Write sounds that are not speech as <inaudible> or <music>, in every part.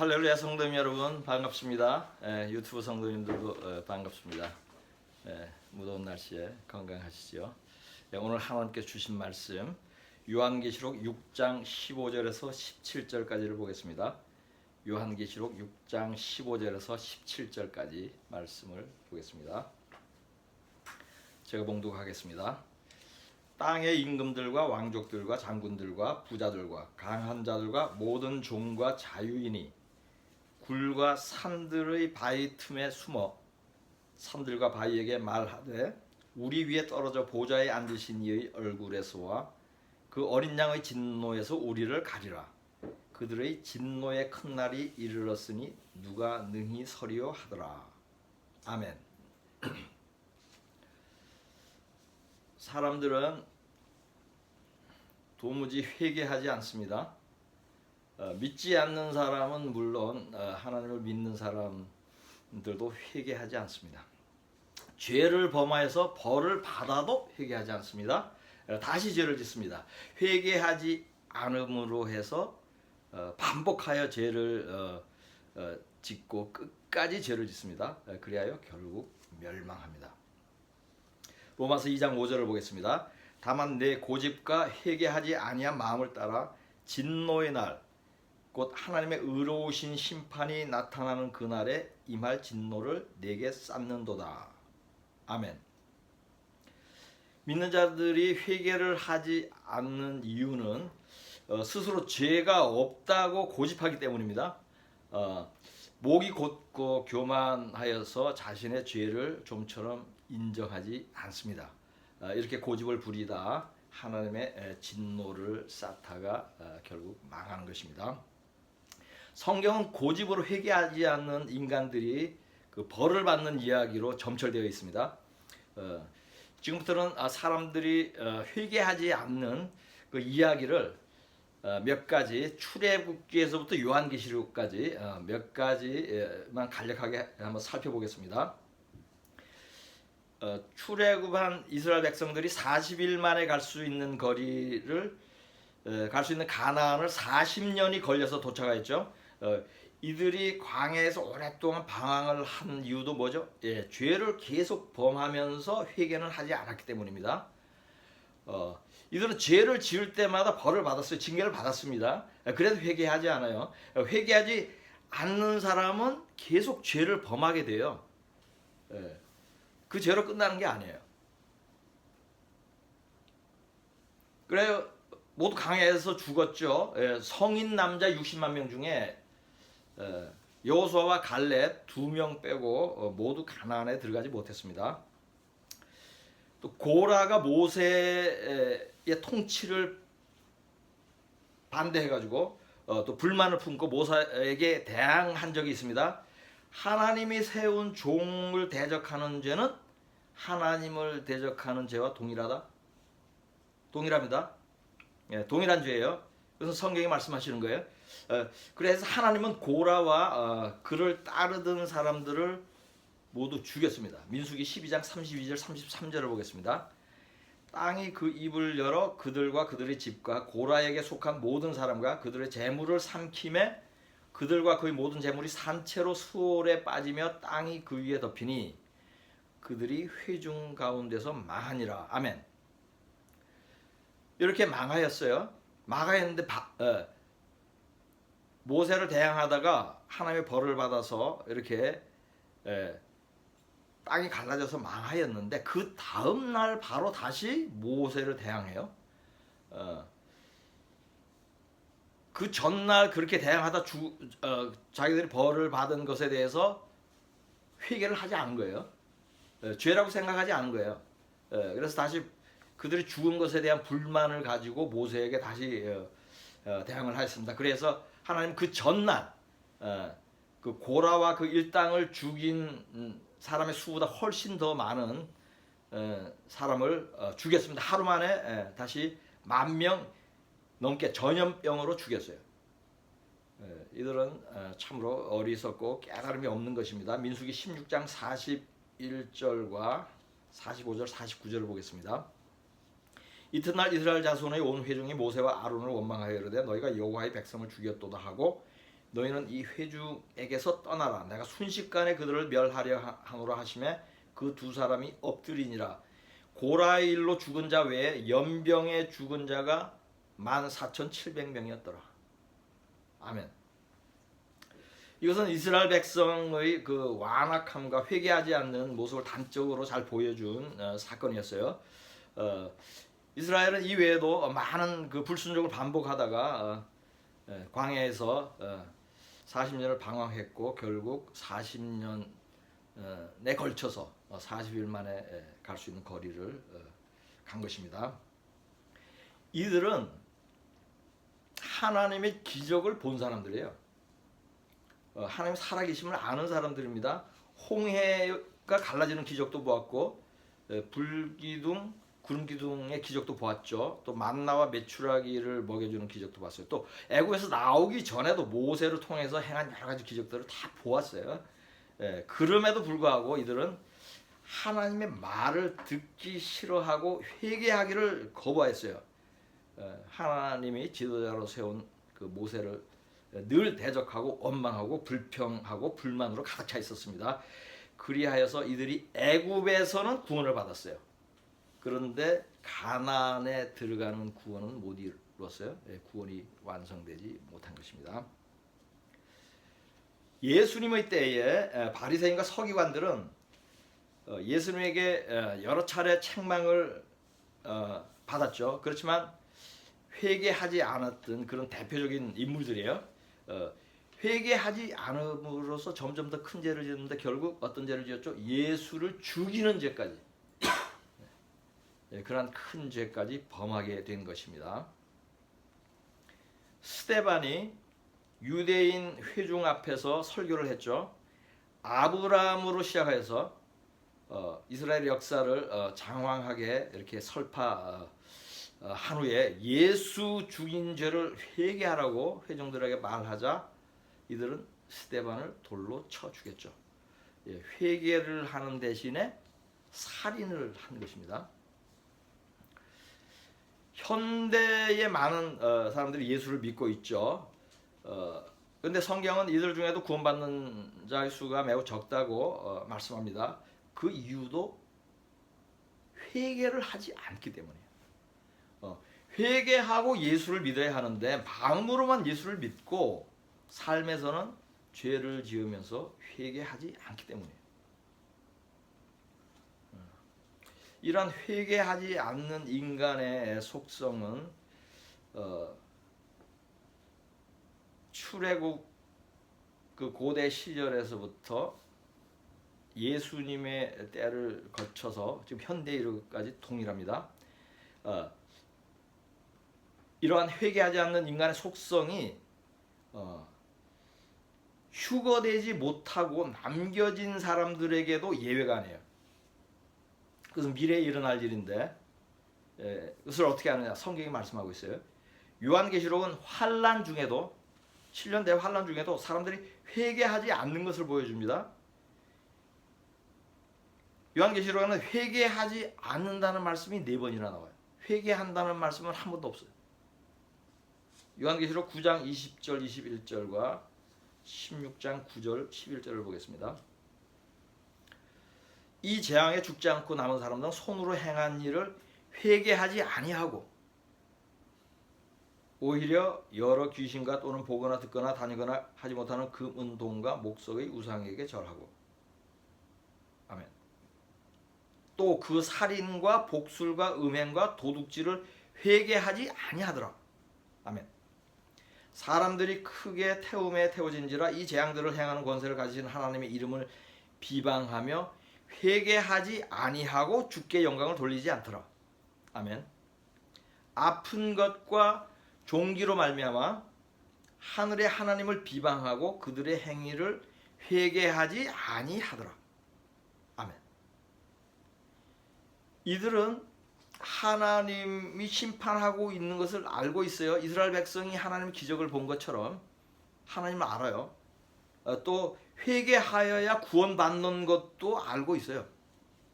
할렐루야 성도님 여러분 반갑습니다. 예, 유튜브 성도님들도 어, 반갑습니다. 예, 무더운 날씨에 건강하시죠? 예, 오늘 하나님께 주신 말씀 요한계시록 6장 15절에서 17절까지를 보겠습니다. 요한계시록 6장 15절에서 17절까지 말씀을 보겠습니다. 제가 봉독하겠습니다. 땅의 임금들과 왕족들과 장군들과 부자들과 강한 자들과 모든 종과 자유인이 굴과 산들의 바위 틈에 숨어 산들과 바위에게 말하되 우리 위에 떨어져 보좌에 앉으신 이의 얼굴에서와 그 어린 양의 진노에서 우리를 가리라. 그들의 진노의 큰 날이 이르렀으니 누가 능히 서리요 하더라. 아멘. 사람들은 도무지 회개하지 않습니다. 어, 믿지 않는 사람은 물론 어, 하나님을 믿는 사람들도 회개하지 않습니다. 죄를 범하여서 벌을 받아도 회개하지 않습니다. 어, 다시 죄를 짓습니다. 회개하지 않음으로 해서 어, 반복하여 죄를 짓고 끝까지 죄를 짓습니다. 어, 그리하여 결국 멸망합니다. 로마서 2장 5절을 보겠습니다. 다만 내 고집과 회개하지 아니한 마음을 따라 진노의 날, 곧 하나님의 의로우신 심판이 나타나는 그날에 임할 진노를 내게 쌓는도다. 아멘. 믿는 자들이 회개를 하지 않는 이유는 어, 스스로 죄가 없다고 고집하기 때문입니다. 어, 목이 곧고 교만하여서 자신의 죄를 좀처럼 인정하지 않습니다. 어, 이렇게 고집을 부리다 하나님의 에, 진노를 쌓다가 어, 결국 망하는 것입니다. 성경은 고집으로 회개하지 않는 인간들이 그 벌을 받는 이야기로 점철되어 있습니다. 어, 지금부터는 아, 사람들이 어, 회개하지 않는 그 이야기를 어, 몇 가지 출애굽기에서부터 요한계시록까지 어, 몇 가지만 간략하게 한번 살펴보겠습니다. 어, 출애굽한 이스라엘 백성들이 40일 만에 갈 수 있는 거리를 갈 수 있는 가나안을 40년이 걸려서 도착했죠. 어, 이들이 광야에서 오랫동안 방황을 한 이유도 뭐죠? 예, 죄를 계속 범하면서 회개는 하지 않았기 때문입니다. 어, 이들은 죄를 지을 때마다 벌을 받았어요. 징계를 받았습니다. 그래도 회개하지 않아요. 회개하지 않는 사람은 계속 죄를 범하게 돼요. 예, 그 죄로 끝나는 게 아니에요. 그래요. 모두 강야에서 죽었죠. 예, 성인 남자 60만 명 중에 예, 여호수아와 갈렙 두 명 빼고 어, 모두 가나안에 들어가지 못했습니다. 또 고라가 모세의 통치를 반대해가지고 어, 또 불만을 품고 모세에게 대항한 적이 있습니다. 하나님이 세운 종을 대적하는 죄는 하나님을 대적하는 죄와 동일하다. 동일합니다. 예, 동일한 죄예요. 그래서 성경이 말씀하시는 거예요. 어, 그래서 하나님은 고라와 어, 그를 따르던 사람들을 모두 죽였습니다. 민수기 12장 32절 33절을 보겠습니다. 땅이 그 입을 열어 그들과 그들의 집과 고라에게 속한 모든 사람과 그들의 재물을 삼킴에 그들과 그의 모든 재물이 산채로 수월에 빠지며 땅이 그 위에 덮이니 그들이 회중 가운데서 망하니라. 아멘. 이렇게 망하였어요. 망하였는데 바, 어, 모세를 대항하다가 하나님의 벌을 받아서 이렇게 에, 땅이 갈라져서 망하였는데 그 다음 날 바로 다시 모세를 대항해요. 어, 그 전날 그렇게 대항하다 주, 어, 자기들이 벌을 받은 것에 대해서 회개를 하지 않은 거예요. 어, 죄라고 생각하지 않은 거예요. 어, 그래서 다시 그들이 죽은 것에 대한 불만을 가지고 모세에게 다시 어, 어, 대항을 하였습니다. 그래서 하나님 그 전날 어, 그 고라와 그 일당을 죽인 음, 사람의 수보다 훨씬 더 많은 어, 사람을 어, 죽였습니다. 하루 만에 에, 다시 만 명 넘게 전염병으로 죽였어요. 에, 이들은 어, 참으로 어리석고 깨달음이 없는 것입니다. 민수기 16장 41절과 45절, 49절을 보겠습니다. 이튿날 이스라엘 자손의 온 회중이 모세와 아론을 원망하여 이르되 너희가 여호와의 백성을 죽였도다 하고 너희는 이 회중에게서 떠나라. 내가 순식간에 그들을 멸하려 하- 하노라 하심에 그 두 사람이 엎드리니라. 고라의 일로 죽은 자 외에 연병에 죽은 자가 14,700명이었더라. 아멘. 이것은 이스라엘 백성의 그 완악함과 회개하지 않는 모습을 단적으로 잘 보여준 어, 사건이었어요. 어, 이스라엘은 이 외에도 많은 그 불순종을 반복하다가 어, 예, 광야에서 어, 40년을 방황했고 결국 40년에 걸쳐서 어, 40일 만에 갈 수 있는 거리를 어, 간 것입니다. 이들은 하나님의 기적을 본 사람들이에요. 어, 하나님 살아계심을 아는 사람들입니다. 홍해가 갈라지는 기적도 보았고 에, 불기둥, 구름 기둥의 기적도 보았죠. 또 만나와 메추라기를 먹여주는 기적도 봤어요. 또 애굽에서 나오기 전에도 모세를 통해서 행한 여러 가지 기적들을 다 보았어요. 예, 그럼에도 불구하고 이들은 하나님의 말을 듣기 싫어하고 회개하기를 거부했어요. 예, 하나님이 지도자로 세운 그 모세를 늘 대적하고 원망하고 불평하고 불만으로 가득 차 있었습니다. 그리하여서 이들이 애굽에서는 구원을 받았어요. 그런데 가나안에 들어가는 구원은 못 이루었어요. 예, 구원이 완성되지 못한 것입니다. 예수님의 때에 에, 바리새인과 서기관들은 어, 예수님에게 에, 여러 차례 책망을 어, 받았죠. 그렇지만 회개하지 않았던 그런 대표적인 인물들이에요. 어, 회개하지 않음으로써 점점 더 큰 죄를 지었는데 결국 어떤 죄를 지었죠? 예수를 죽이는 죄까지. 예, 그러한 큰 죄까지 범하게 된 것입니다. 스테반이 유대인 회중 앞에서 설교를 했죠. 아브라함으로 시작해서 어, 이스라엘 역사를 어, 장황하게 이렇게 설파 어, 어, 한 후에 예수 죽인 죄를 회개하라고 회중들에게 말하자 이들은 스테반을 돌로 쳐 죽였죠. 예, 회개를 하는 대신에 살인을 한 것입니다. 현대의 많은 어, 사람들이 예수를 믿고 있죠. 어, 근데 성경은 이들 중에도 구원받는 자의 수가 매우 적다고 어, 말씀합니다. 그 이유도 회개를 하지 않기 때문이에요. 어, 회개하고 예수를 믿어야 하는데 마음으로만 예수를 믿고 삶에서는 죄를 지으면서 회개하지 않기 때문이에요. 이러한 회개하지 않는 인간의 속성은 어, 출애굽 그 고대 시절에서부터 예수님의 때를 거쳐서 지금 현대 이르기까지 동일합니다. 어, 이러한 회개하지 않는 인간의 속성이 어, 휴거되지 못하고 남겨진 사람들에게도 예외가 아니에요. 그것은 미래에 일어날 일인데 에, 그것을 어떻게 하느냐 성경이 말씀하고 있어요. 요한계시록은 환란 중에도 7년 대 환란 중에도 사람들이 회개하지 않는 것을 보여줍니다. 요한계시록에는 회개하지 않는다는 말씀이 네 번이나 나와요. 회개한다는 말씀은 한 번도 없어요. 요한계시록 9장 20절 21절과 16장 9절 11절을 보겠습니다. 이 재앙에 죽지 않고 남은 사람들은 손으로 행한 일을 회개하지 아니하고 오히려 여러 귀신과 또는 보거나 듣거나 다니거나 하지 못하는 금은동과 목석의 우상에게 절하고 아멘. 또 그 살인과 복술과 음행과 도둑질을 회개하지 아니하더라. 아멘. 사람들이 크게 태움에 태워진지라 이 재앙들을 행하는 권세를 가지신 하나님의 이름을 비방하며 회개하지 아니하고 주께 영광을 돌리지 않더라. 아멘. 아픈 것과 종기로 말미암아 하늘의 하나님을 비방하고 그들의 행위를 회개하지 아니하더라. 아멘. 이들은 하나님이 심판하고 있는 것을 알고 있어요. 이스라엘 백성이 하나님 기적을 본 것처럼 하나님을 알아요. 어, 또 회개하여야 구원받는 것도 알고 있어요.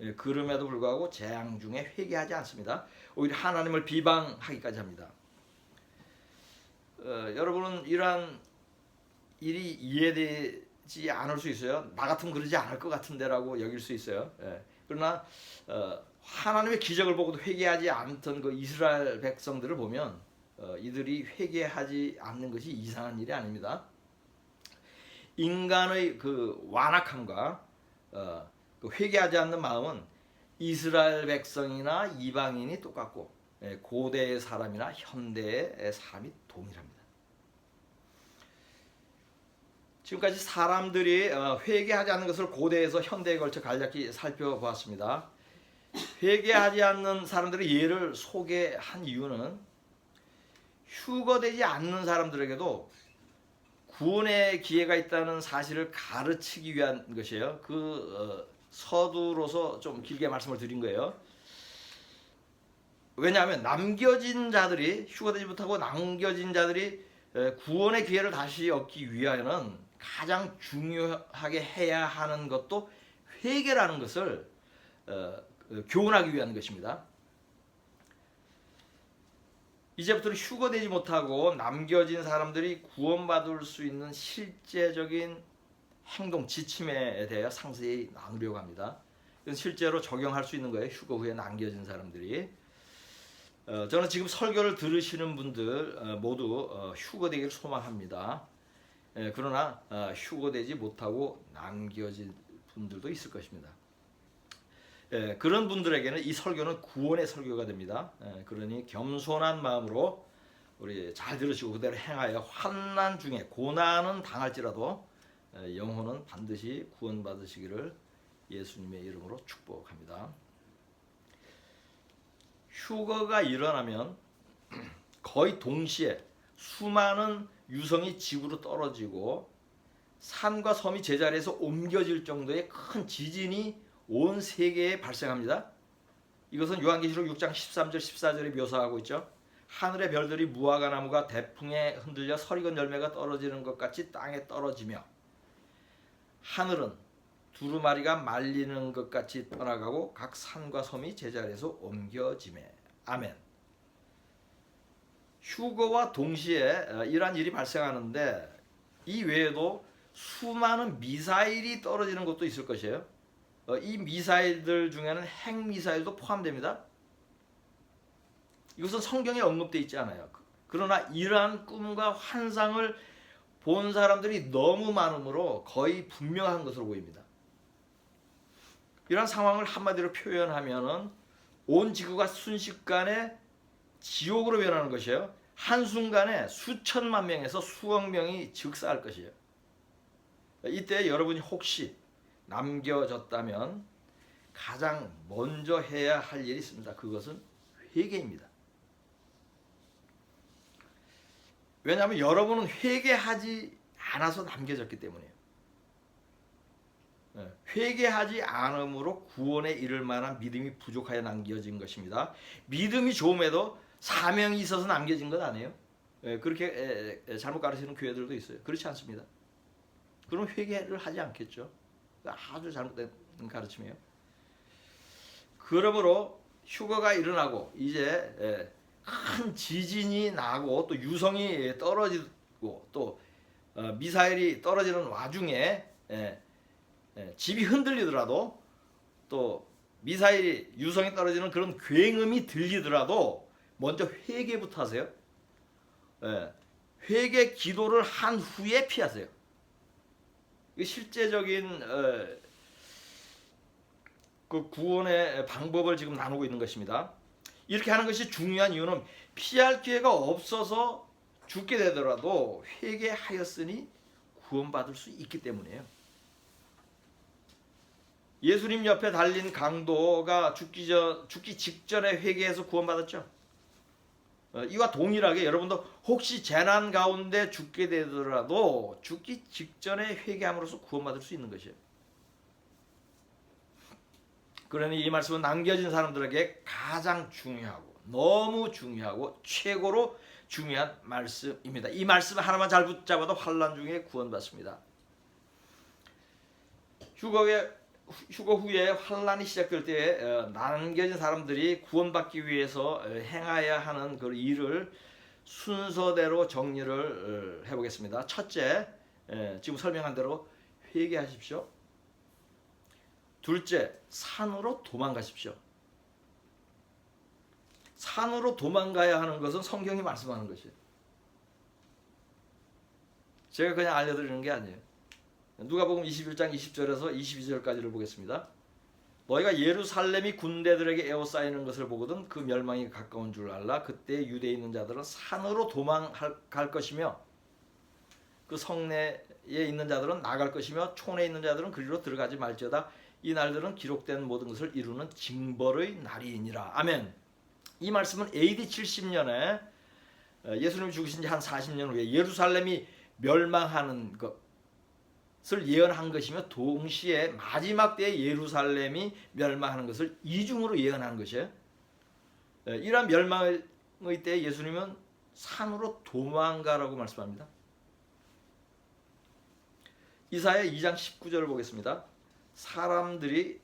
예, 그럼에도 불구하고 재앙 중에 회개하지 않습니다. 오히려 하나님을 비방하기까지 합니다. 어, 여러분은 이러한 일이 이해되지 않을 수 있어요. 나 같으면 그러지 않을 것 같은데라고 여길 수 있어요. 예. 그러나 어, 하나님의 기적을 보고도 회개하지 않던 그 이스라엘 백성들을 보면 어, 이들이 회개하지 않는 것이 이상한 일이 아닙니다. 인간의 그 완악함과 어, 그 회개하지 않는 마음은 이스라엘 백성이나 이방인이 똑같고 예, 고대의 사람이나 현대의 사람이 동일합니다. 지금까지 사람들이 어, 회개하지 않는 것을 고대에서 현대에 걸쳐 간략히 살펴보았습니다. 회개하지 않는 사람들의 예를 소개한 이유는 휴거되지 않는 사람들에게도 구원의 기회가 있다는 사실을 가르치기 위한 것이에요. 그 어, 서두로서 좀 길게 말씀을 드린 거예요. 왜냐하면 남겨진 자들이 휴거되지 못하고 남겨진 자들이 에, 구원의 기회를 다시 얻기 위하여는 가장 중요하게 해야 하는 것도 회개라는 것을 어, 어, 교훈하기 위한 것입니다. 이제부터는 휴거되지 못하고 남겨진 사람들이 구원받을 수 있는 실제적인 행동 지침에 대해 상세히 나누려고 합니다. 이건 실제로 적용할 수 있는 거예요. 휴거 후에 남겨진 사람들이. 어, 저는 지금 설교를 들으시는 분들 어, 모두 어, 휴거되기를 소망합니다. 예, 그러나 어, 휴거되지 못하고 남겨진 분들도 있을 것입니다. 예, 그런 분들에게는 이 설교는 구원의 설교가 됩니다. 예, 그러니 겸손한 마음으로 우리 잘 들으시고 그대로 행하여 환난 중에 고난은 당할지라도 예, 영혼은 반드시 구원받으시기를 예수님의 이름으로 축복합니다. 휴거가 일어나면 거의 동시에 수많은 유성이 지구로 떨어지고 산과 섬이 제자리에서 옮겨질 정도의 큰 지진이 온 세계에 발생합니다. 이것은 요한계시록 6장 13절 14절에 묘사하고 있죠. 하늘의 별들이 무화과 나무가 대풍에 흔들려 서리건 열매가 떨어지는 것 같이 땅에 떨어지며 하늘은 두루마리가 말리는 것 같이 떠나가고 각 산과 섬이 제자리에서 옮겨지매 아멘. 휴거와 동시에 어, 이러한 일이 발생하는데 이 외에도 수많은 미사일이 떨어지는 것도 있을 것이에요. 어, 이 미사일들 중에는 핵 미사일도 포함됩니다. 이것은 성경에 언급되어 있지 않아요. 그러나 이러한 꿈과 환상을 본 사람들이 너무 많으므로 거의 분명한 것으로 보입니다. 이러한 상황을 한마디로 표현하면은 온 지구가 순식간에 지옥으로 변하는 것이에요. 한순간에 수천만 명에서 수억 명이 즉사할 것이에요. 이때 여러분이 혹시 남겨졌다면 가장 먼저 해야 할 일이 있습니다. 그것은 회개입니다. 왜냐하면 여러분은 회개하지 않아서 남겨졌기 때문이에요. 예, 회개하지 않음으로 구원에 이를 만한 믿음이 부족하여 남겨진 것입니다. 믿음이 좋음에도 사명이 있어서 남겨진 것 아니에요. 예, 그렇게 잘못 가르치는 교회들도 있어요. 그렇지 않습니다. 그럼 회개를 하지 않겠죠. 아주 잘못된 가르침이에요. 그러므로 휴거가 일어나고 이제 큰 지진이 나고 또 유성이 떨어지고 또 어, 미사일이 떨어지는 와중에 집이 흔들리더라도 또 미사일이 유성이 떨어지는 그런 굉음이 들리더라도 먼저 회개부터 하세요. 회개 기도를 한 후에 피하세요. 실제적인 어, 그 구원의 방법을 지금 나누고 있는 것입니다. 이렇게 하는 것이 중요한 이유는 피할 기회가 없어서 죽게 되더라도 회개하였으니 구원받을 수 있기 때문이에요. 예수님 옆에 달린 강도가 죽기 전 죽기 직전에 회개해서 구원받았죠. 어, 이와 동일하게 여러분도 혹시 재난 가운데 죽게 되더라도 죽기 직전에 회개함으로써 구원받을 수 있는 것이에요. 그러니 이 말씀은 남겨진 사람들에게 가장 중요하고 너무 중요하고 최고로 중요한 말씀입니다. 이 말씀 하나만 잘 붙잡아도 환란 중에 구원받습니다. 휴거에 휴거 후에 환란이 시작될 때 어, 남겨진 사람들이 구원받기 위해서 어, 행해야 하는 그 일을 순서대로 정리를 어, 해보겠습니다. 첫째, 예, 지금 설명한 대로 회개하십시오. 둘째, 산으로 도망가십시오. 산으로 도망가야 하는 것은 성경이 말씀하는 것이에요. 제가 그냥 알려드리는 게 아니에요. 누가복음 21장 20절에서 22절까지를 보겠습니다. 너희가 예루살렘이 군대들에게 에워싸이는 것을 보거든 그 멸망이 가까운 줄 알라. 그때 유대에 있는 자들은 산으로 도망갈 것이며 그 성내에 있는 자들은 나갈 것이며 촌에 있는 자들은 그리로 들어가지 말지어다. 이 날들은 기록된 모든 것을 이루는 징벌의 날이니라. 아멘. 이 말씀은 AD 70년에 예수님이 죽으신 지 한 40년 후에 예루살렘이 멸망하는 것 을 예언한 것이며 동시에 마지막 때에 예루살렘이 멸망하는 것을 이중으로 예언한 것이에요. 예, 이러한 멸망의 때에 예수님은 산으로 도망가라고 말씀합니다. 이사야 2장 19절을 보겠습니다. 사람들이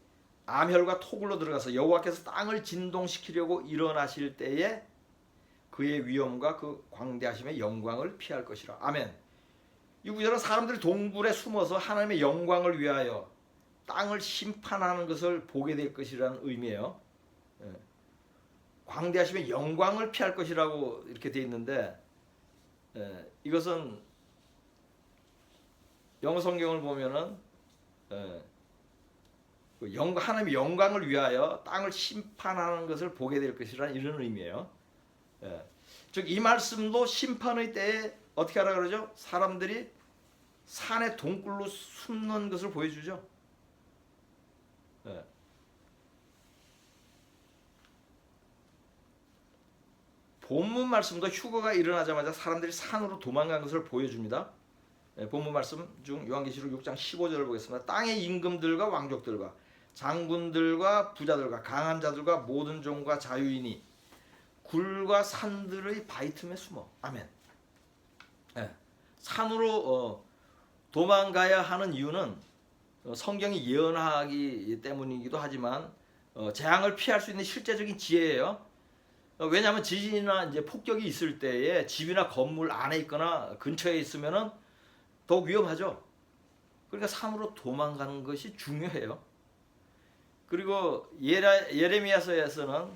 암혈과 토굴로 들어가서 여호와께서 땅을 진동시키려고 일어나실 때에 그의 위엄과 그 광대하심의 영광을 피할 것이라. 아멘. 이 구절은 사람들이 동굴에 숨어서 하나님의 영광을 위하여 땅을 심판하는 것을 보게 될 것이라는 의미예요. 예. 광대하심의 영광을 피할 것이라고 이렇게 돼 있는데 예, 이것은 영어 성경을 보면은 예, 그 영, 하나님의 영광을 위하여 땅을 심판하는 것을 보게 될 것이라는 이런 의미예요. 예. 즉이 말씀도 심판의 때에 어떻게 하라 그러죠? 사람들이 산의 동굴로 숨는 것을 보여주죠. 예. 본문 말씀도 휴거가 일어나자마자 사람들이 산으로 도망간 것을 보여줍니다. 예, 본문 말씀 중 요한계시록 6장 15절을 보겠습니다. 땅의 임금들과 왕족들과 장군들과 부자들과 강한 자들과 모든 종과 자유인이 굴과 산들의 바위 틈에 숨어. 아멘. 예, 산으로 어, 도망가야 하는 이유는 어, 성경이 예언하기 때문이기도 하지만 어, 재앙을 피할 수 있는 실제적인 지혜예요. 어, 왜냐하면 지진이나 이제 폭격이 있을 때에 집이나 건물 안에 있거나 근처에 있으면은 더욱 위험하죠. 그러니까 산으로 도망가는 것이 중요해요. 그리고 예레, 예레미야서에서는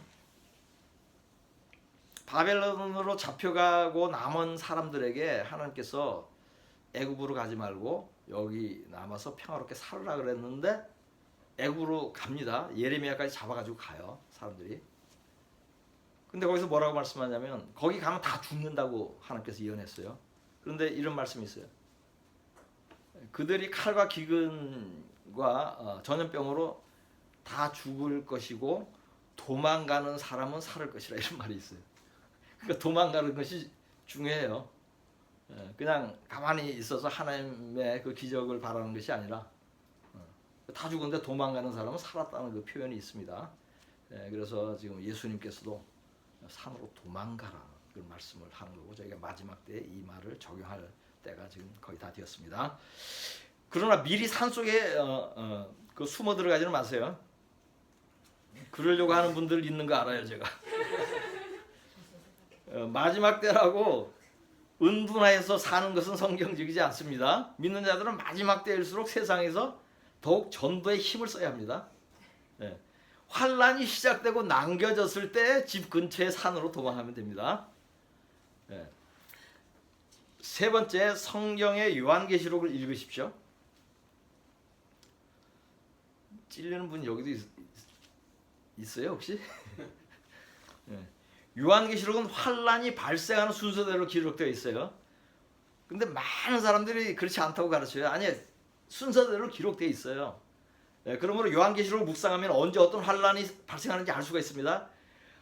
바벨론으로 잡혀가고 남은 사람들에게 하나님께서 애굽으로 가지 말고 여기 남아서 평화롭게 살으라 그랬는데 애굽으로 갑니다. 예레미야까지 잡아가지고 가요 사람들이. 근데 거기서 뭐라고 말씀하냐면 거기 가면 다 죽는다고 하나님께서 예언했어요. 그런데 이런 말씀이 있어요. 그들이 칼과 기근과 어, 전염병으로 다 죽을 것이고 도망가는 사람은 살을 것이라 이런 말이 있어요. 그러니까 도망가는 것이 중요해요. 예, 그냥 가만히 있어서 하나님의 그 기적을 바라는 것이 아니라 어, 다 죽은데 도망가는 사람은 살았다는 그 표현이 있습니다. 예, 그래서 지금 예수님께서도 산으로 도망가라 그 말씀을 하는 거고 저희가 마지막 때이 말을 적용할 때가 지금 거의 다 되었습니다. 그러나 미리 산 속에 어, 어, 그 숨어 들어가지는 마세요. 그러려고 하는 분들 있는 거 알아요 제가. 어, 마지막 때라고 은둔하여서 사는 것은 성경적이지 않습니다. 믿는 자들은 마지막 때일수록 세상에서 더욱 전도에 힘을 써야 합니다. 예. 환란이 시작되고 남겨졌을 때 집 근처의 산으로 도망하면 됩니다. 예. 세 번째 성경의 요한계시록을 읽으십시오. 찔리는 분 여기도 있, 있어요 혹시? <laughs> 예. 요한계시록은 환란이 발생하는 순서대로 기록되어 있어요. 근데 많은 사람들이 그렇지 않다고 가르쳐요. 아니 순서대로 기록되어 있어요. 예, 그러므로 요한계시록을 묵상하면 언제 어떤 환란이 발생하는지 알 수가 있습니다.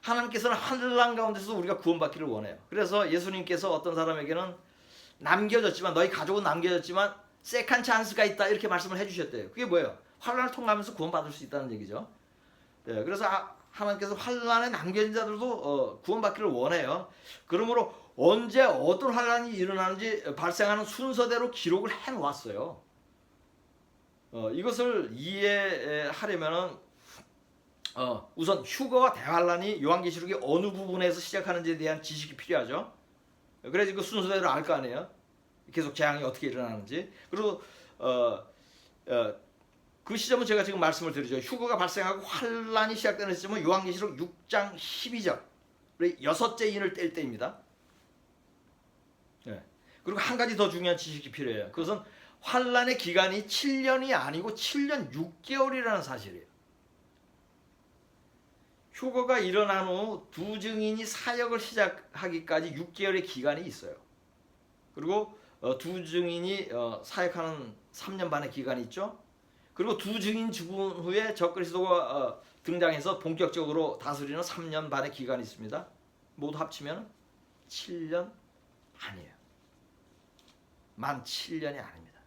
하나님께서는 환란 가운데서 우리가 구원받기를 원해요. 그래서 예수님께서 어떤 사람에게는 남겨졌지만 너희 가족은 남겨졌지만 세컨 찬스가 있다 이렇게 말씀을 해주셨대요. 그게 뭐예요? 환란을 통과하면서 구원받을 수 있다는 얘기죠. 예, 그래서 하나님께서 환란에 남겨진 자들도 어, 구원받기를 원해요. 그러므로 언제 어떤 환란이 일어나는지 발생하는 순서대로 기록을 해 놓았어요. 어, 이것을 이해하려면은 어, 우선 휴거와 대환란이 요한계시록의 어느 부분에서 시작하는지에 대한 지식이 필요하죠. 그래서 그 순서대로 알 거 아니에요. 계속 재앙이 어떻게 일어나는지 그리고 그 시점은 제가 지금 말씀을 드리죠. 휴거가 발생하고 환란이 시작되는 시점은 요한계시록 6장 12절 우리 여섯째 인을 뗄 때입니다. 예. 그리고 한 가지 더 중요한 지식이 필요해요. 그것은 환란의 기간이 7년이 아니고 7년 6개월이라는 사실이에요. 휴거가 일어난 후 두 증인이 사역을 시작하기까지 6개월의 기간이 있어요. 그리고 어, 두 증인이 어, 사역하는 3년 반의 기간이 있죠. 그리고 두 증인 죽은 후에 적그리스도가 어, 등장해서 본격적으로 다스리는 3년 반의 기간이 있습니다. 모두 합치면 7년 아니에요. 만 7년이 아닙니다.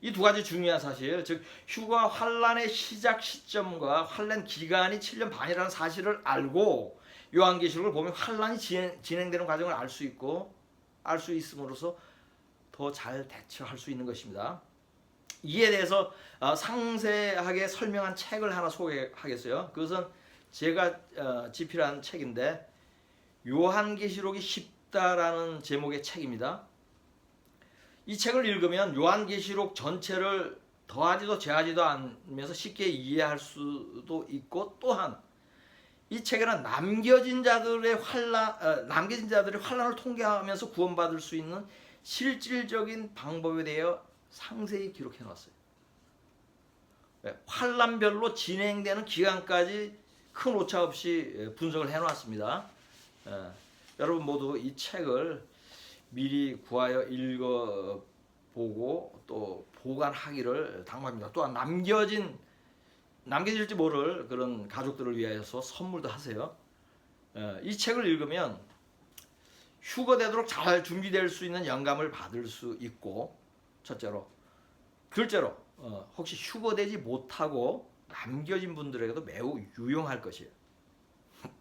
이 두 가지 중요한 사실, 즉 휴가 환란의 시작 시점과 환란 기간이 7년 반이라는 사실을 알고 요한계시록을 보면 환란이 진행, 진행되는 과정을 알 수 있고 알 수 있음으로써 더 잘 대처할 수 있는 것입니다. 이에 대해서 어, 상세하게 설명한 책을 하나 소개하겠어요. 그것은 제가 어, 집필한 책인데 요한계시록이 쉽다라는 제목의 책입니다. 이 책을 읽으면 요한계시록 전체를 더하지도 제하지도 않으면서 쉽게 이해할 수도 있고 또한 이 책에는 남겨진 자들의 환란, 어, 남겨진 자들의 환란을 통계하면서 구원받을 수 있는 실질적인 방법에 대해 상세히 기록해 놨어요. 네, 환란별로 진행되는 기간까지 큰 오차 없이 예, 분석을 해 놨습니다. 예, 여러분 모두 이 책을 미리 구하여 읽어 보고 또 보관하기를 당부합니다. 또한 남겨진 남겨질지 모를 그런 가족들을 위하여서 선물도 하세요. 예, 이 책을 읽으면 휴거되도록 잘 준비될 수 있는 영감을 받을 수 있고 첫째로 둘째로 어, 혹시 휴거되지 못하고 남겨진 분들에게도 매우 유용할 것이에요. <laughs>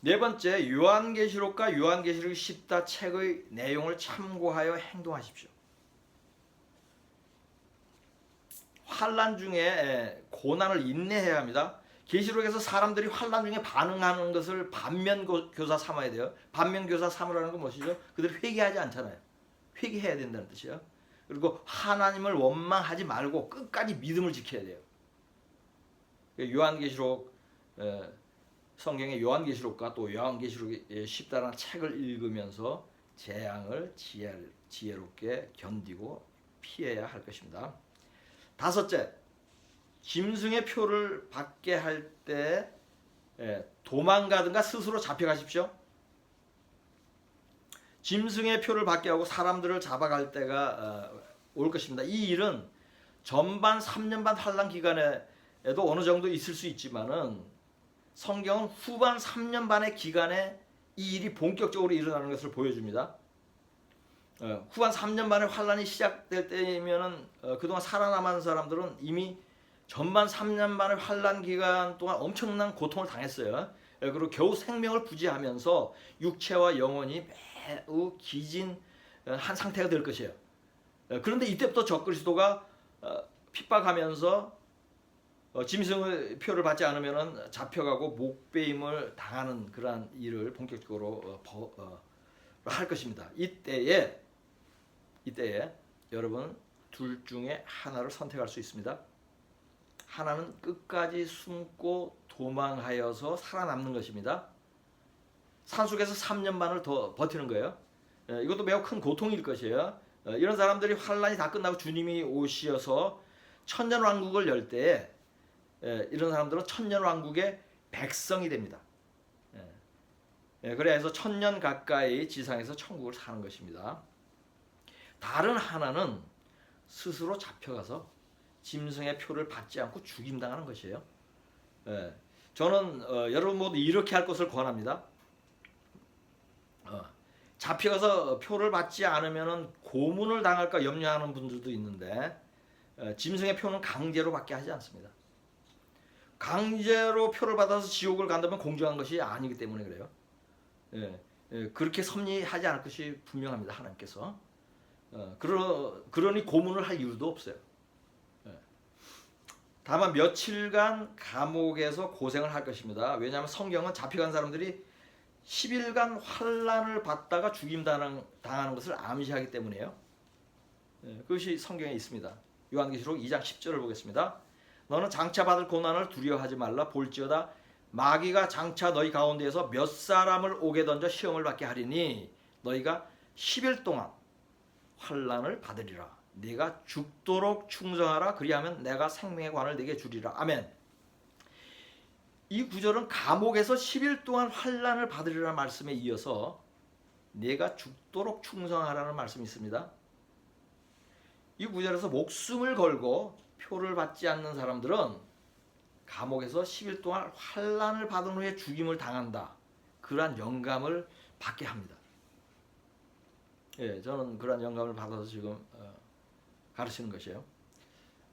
네 번째 요한계시록과 요한계시록이 쉽다 책의 내용을 참고하여 행동하십시오. 환란 중에 고난을 인내해야 합니다. 계시록에서 사람들이 환란 중에 반응하는 것을 반면 교사 삼아야 돼요. 반면 교사 삼으라는 건 무엇이죠? 그들이 회개하지 않잖아요. 회개해야 된다는 뜻이에요. 그리고 하나님을 원망하지 말고 끝까지 믿음을 지켜야 돼요. 요한계시록 성경의 요한계시록과 또 요한계시록의 쉽다라는 책을 읽으면서 재앙을 지혜롭게 견디고 피해야 할 것입니다. 다섯째, 짐승의 표를 받게 할 때 도망가든가 스스로 잡혀가십시오. 짐승의 표를 받게 하고 사람들을 잡아갈 때가 어, 올 것입니다. 이 일은 전반 3년 반 환란 기간에도 어느 정도 있을 수 있지만은 성경은 후반 3년 반의 기간에 이 일이 본격적으로 일어나는 것을 보여줍니다. 어, 후반 3년 반의 환란이 시작될 때면은 어, 그동안 살아남은 사람들은 이미 전반 3년 반의 환란 기간 동안 엄청난 고통을 당했어요. 예, 그리고 겨우 생명을 부지하면서 육체와 영혼이 매우 기진 어, 한 상태가 될 것이에요. 예, 그런데 이때부터 적그리스도가 어, 핍박하면서 어, 짐승의 표를 받지 않으면 잡혀가고 목배임을 당하는 그러한 일을 본격적으로 할 것입니다. 이때에 이때에 여러분 둘 중에 하나를 선택할 수 있습니다. 하나는 끝까지 숨고 도망하여서 살아남는 것입니다. 산속에서 3년 반을 더 버티는 거예요. 예, 이것도 매우 큰 고통일 것이에요. 어, 이런 사람들이 환란이 다 끝나고 주님이 오시어서 천년 왕국을 열 때에 예, 이런 사람들은 천년 왕국의 백성이 됩니다. 예, 그래서 천년 가까이 지상에서 천국을 사는 것입니다. 다른 하나는 스스로 잡혀가서 짐승의 표를 받지 않고 죽임당하는 것이에요. 저는 어, 여러분 모두 이렇게 할 것을 권합니다. 어, 잡혀가서 표를 받지 않으면 고문을 당할까 염려하는 분들도 있는데 어, 짐승의 표는 강제로 받게 하지 않습니다. 강제로 표를 받아서 지옥을 간다면 공정한 것이 아니기 때문에 그래요. 예, 예, 그렇게 섭리하지 않을 것이 분명합니다. 하나님께서. 어, 그러, 그러니 고문을 할 이유도 없어요. 예. 다만 며칠간 감옥에서 고생을 할 것입니다. 왜냐하면 성경은 잡혀간 사람들이 10일간 환란을 받다가 죽임 당하는, 것을 암시하기 때문이에요. 예, 그것이 성경에 있습니다. 요한계시록 2장 10절을 보겠습니다. 너는 장차 받을 고난을 두려워하지 말라 볼지어다 마귀가 장차 너희 가운데에서 몇 사람을 오게 던져 시험을 받게 하리니 너희가 10일 동안 환란을 받으리라. 네가 죽도록 충성하라. 그리하면 내가 생명의 관을 네게 주리라. 아멘. 이 구절은 감옥에서 10일 동안 환란을 받으리라 말씀에 이어서 네가 죽도록 충성하라는 말씀이 있습니다. 이 구절에서 목숨을 걸고 표를 받지 않는 사람들은 감옥에서 10일 동안 환란을 받은 후에 죽임을 당한다. 그러한 영감을 받게 합니다. 예, 저는 그러한 영감을 받아서 지금 어, 가르치는 것이에요.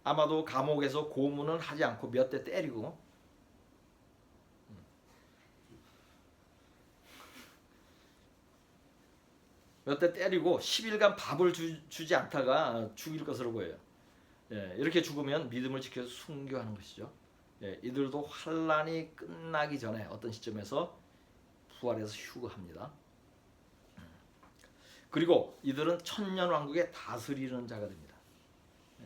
아마도 감옥에서 고문은 하지 않고 몇 대 때리고 몇 대 때리고 10일간 밥을 주, 지 않다가 죽일 것으로 보여요. 예, 이렇게 죽으면 믿음을 지켜서 순교하는 것이죠. 예, 이들도 환란이 끝나기 전에 어떤 시점에서 부활해서 휴거합니다. 그리고 이들은 천년 왕국에 다스리는 자가 됩니다. 예,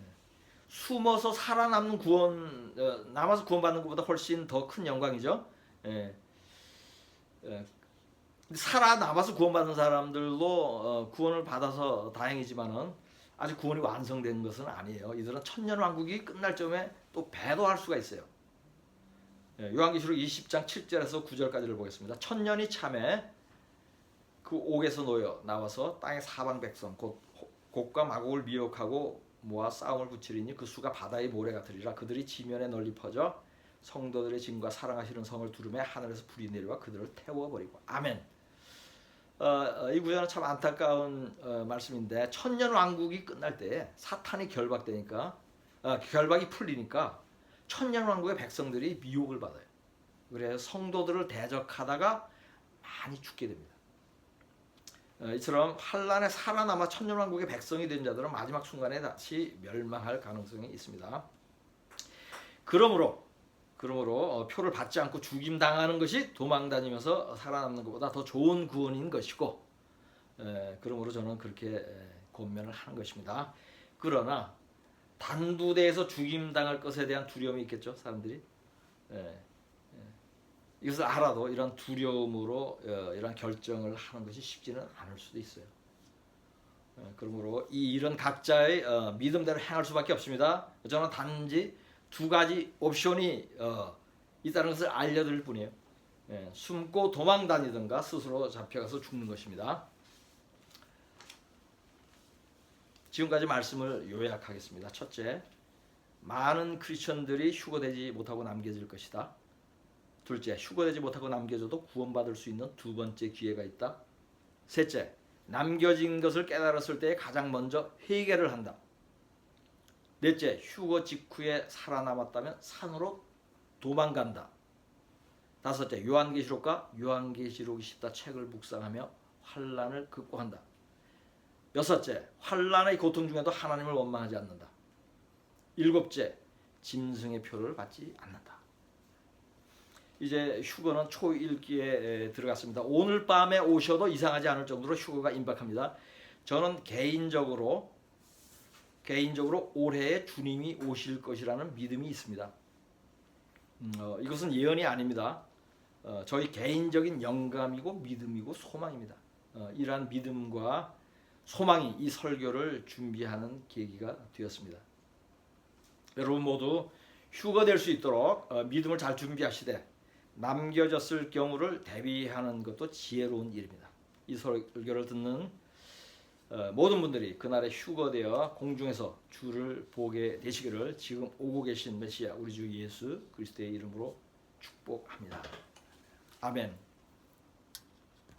숨어서 살아남는 구원, 어, 남아서 구원받는 것보다 훨씬 더 큰 영광이죠. 예, 예, 살아남아서 구원받는 사람들도 어, 구원을 받아서 다행이지만은 아직 구원이 완성된 것은 아니에요. 이들은 천년 왕국이 끝날 점에 또 배도할 수가 있어요. 예, 요한계시록 20장 7절에서 9절까지를 보겠습니다. 천년이 참에 그 옥에서 놓여 나와서 땅의 사방 백성 곧 곡과 마곡을 미혹하고 모아 싸움을 붙이리니 그 수가 바다의 모래 같으리라 그들이 지면에 널리 퍼져 성도들의 짐과 사랑하시는 성을 두르매 하늘에서 불이 내려와 그들을 태워버리고 아멘. 어, 어, 이 구절은 참 안타까운 어, 말씀인데 천년 왕국이 끝날 때 사탄이 결박되니까 어, 결박이 풀리니까 천년 왕국의 백성들이 미혹을 받아요. 그래서 성도들을 대적하다가 많이 죽게 됩니다. 어, 이처럼 환란에 살아남아 천년 왕국의 백성이 된 자들은 마지막 순간에 다시 멸망할 가능성이 있습니다. 그러므로 그러므로 어, 표를 받지 않고 죽임 당하는 것이 도망 다니면서 살아남는 것보다 더 좋은 구원인 것이고 에, 그러므로 저는 그렇게 에, 권면을 하는 것입니다. 그러나 단부대에서 죽임 당할 것에 대한 두려움이 있겠죠 사람들이 에, 에, 이것을 알아도 이런 두려움으로 어, 이런 결정을 하는 것이 쉽지는 않을 수도 있어요. 에, 그러므로 이 일은 각자의 어, 믿음대로 행할 수밖에 없습니다. 저는 단지 두 가지 옵션이 어, 있다는 것을 알려드릴 뿐이에요. 예, 숨고 도망 다니든가 스스로 잡혀가서 죽는 것입니다. 지금까지 말씀을 요약하겠습니다. 첫째, 많은 크리스천들이 휴거되지 못하고 남겨질 것이다. 둘째, 휴거되지 못하고 남겨져도 구원받을 수 있는 두 번째 기회가 있다. 셋째, 남겨진 것을 깨달았을 때 가장 먼저 회개를 한다. 넷째, 휴거 직후에 살아남았다면 산으로 도망간다. 다섯째, 요한계시록과 요한계시록이 쉽다 책을 묵상하며 환란을 극복한다. 여섯째, 환란의 고통 중에도 하나님을 원망하지 않는다. 일곱째, 짐승의 표를 받지 않는다. 이제 휴거는 초일기에 들어갔습니다. 오늘 밤에 오셔도 이상하지 않을 정도로 휴거가 임박합니다. 저는 개인적으로 개인적으로 올해에 주님이 오실 것이라는 믿음이 있습니다. 음, 어, 이것은 예언이 아닙니다. 어, 저희 개인적인 영감이고 믿음이고 소망입니다. 어, 이러한 믿음과 소망이 이 설교를 준비하는 계기가 되었습니다. 여러분 모두 휴거될 수 있도록 어, 믿음을 잘 준비하시되 남겨졌을 경우를 대비하는 것도 지혜로운 일입니다. 이 설교를 듣는 어, 모든 분들이 그날에 휴거되어 공중에서 주를 보게 되시기를 지금 오고 계신 메시아 우리 주 예수 그리스도의 이름으로 축복합니다. 아멘.